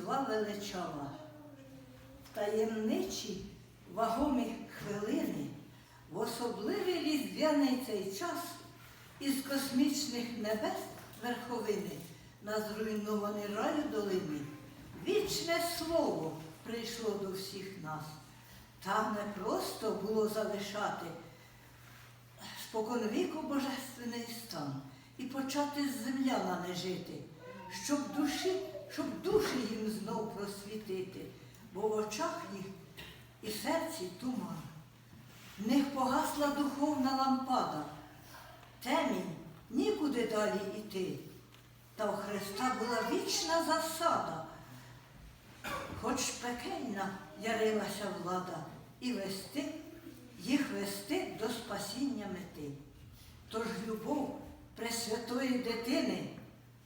величава, таємничі вагомі хвилини, в особливий різдвяний цей час із космічних небес верховини на зруйнований раю долини. Вічне слово прийшло до всіх нас. Там не просто було залишати споконвіку божественний стан і почати з земляна не жити, щоб душі, щоб душі їм знов просвітити, бо в очах їх і серці туман. В них погасла духовна лампада, темінь нікуди далі йти. Та у Христа була вічна засада, хоч пекельна ярилася влада, і вести, їх вести до спасіння мети. Тож любов Пресвятої дитини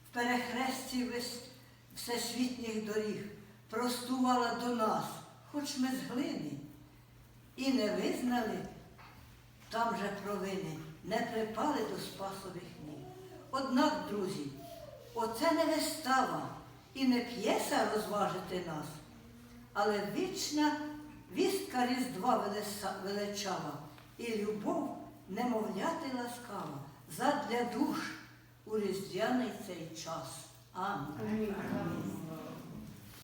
в перехресті вес- всесвітніх доріг простувала до нас, хоч ми з глини, і не визнали там же провини, не припали до спасових ніг. Однак, друзі, оце не вистава і не п'єса розважити нас, але вічна вістка Різдва величава і любов немовляти ласкава задля душ у різдвяний цей час. 啊我女儿呢